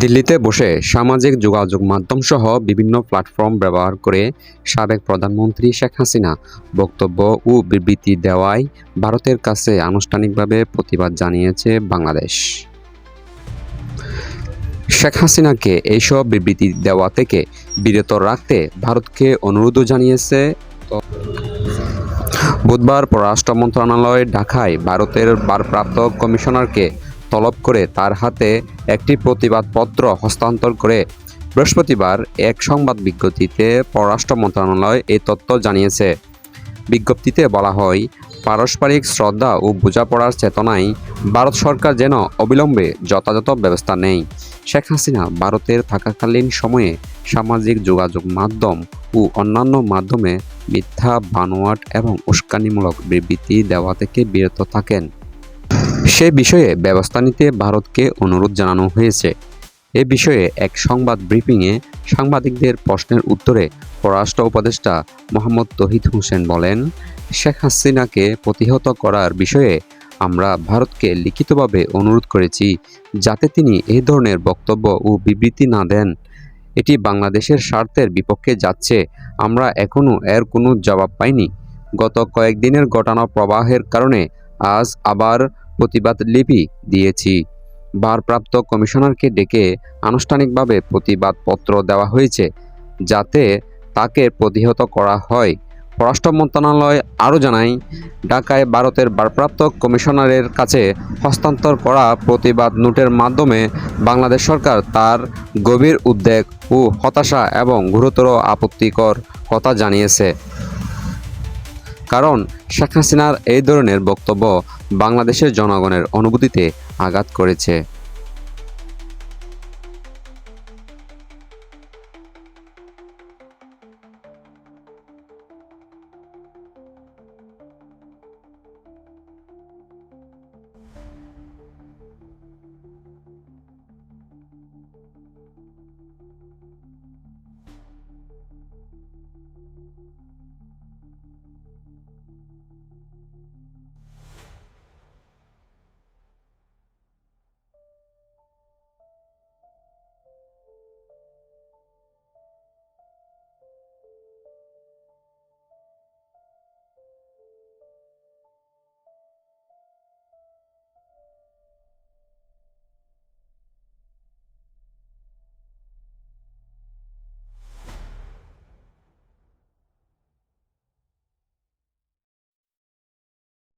দিল্লিতে বসে সামাজিক যোগাযোগ মাধ্যম সহ বিভিন্ন প্ল্যাটফর্ম ব্যবহার করে সাবেক প্রধানমন্ত্রী শেখ হাসিনা বক্তব্য ও বিবৃতি দেওয়ায় ভারতের কাছে আনুষ্ঠানিকভাবে প্রতিবাদ জানিয়েছে বাংলাদেশ। শেখ হাসিনাকে এইসব বিবৃতি দেওয়া থেকে বিরত রাখতে ভারতকে অনুরোধও জানিয়েছে। বুধবার পররাষ্ট্র মন্ত্রণালয় ঢাকায় ভারতের ভারপ্রাপ্ত কমিশনারকে তলব করে তার হাতে একটি প্রতিবাদপত্র হস্তান্তর করে বৃহস্পতিবার এক সংবাদ বিজ্ঞপ্তিতে পররাষ্ট্র মন্ত্রণালয় এই তথ্য জানিয়েছে। বিজ্ঞপ্তিতে বলা হয়, পারস্পরিক শ্রদ্ধা ও বোঝাপড়ার চেতনায় ভারত সরকার যেন অবিলম্বে যথাযথ ব্যবস্থা নেয়। শেখ হাসিনা ভারতের থাকাকালীন সময়ে সামাজিক যোগাযোগ মাধ্যম ও অন্যান্য মাধ্যমে মিথ্যা, বানোয়াট এবং উস্কানিমূলক বিবৃতি দেওয়া থেকে বিরত থাকেন। সে বিষয়ে ব্যবস্থা নিতে ভারতকে অনুরোধ জানানো হয়েছে। এ বিষয়ে এক সংবাদ ব্রিফিংয়ে সাংবাদিকদের প্রশ্নের উত্তরে পররাষ্ট্র উপদেষ্টা মোহাম্মদ তহিদ হোসেন বলেন, শেখ হাসিনাকে প্রতিহত করার বিষয়ে আমরা ভারতকে লিখিতভাবে অনুরোধ করেছি যাতে তিনি এই ধরনের বক্তব্য ও বিবৃতি না দেন। এটি বাংলাদেশের স্বার্থের বিপক্ষে যাচ্ছে, আমরা এখনও এর কোনো জবাব পাইনি। গত কয়েকদিনের ঘটনা প্রবাহের কারণে আজ আবার প্রতিবাদ লিপি দিয়েছি। ভারপ্রাপ্ত কমিশনারকে ডেকে আনুষ্ঠানিকভাবে প্রতিবাদপত্র দেওয়া হয়েছে, যাতে তাকে প্রতিহত করা হয়। পররাষ্ট্র মন্ত্রণালয় আরও জানায়, ঢাকায় ভারতের ভারপ্রাপ্ত কমিশনারের কাছে হস্তান্তর করা প্রতিবাদ নোটের মাধ্যমে বাংলাদেশ সরকার তার গভীর উদ্বেগ ও হতাশা এবং গুরুতর আপত্তিকর কথা জানিয়েছে। কারণ শেখ হাসিনার এই ধরনের বক্তব্য বাংলাদেশের জনগণের অনুভূতিতে আঘাত করেছে।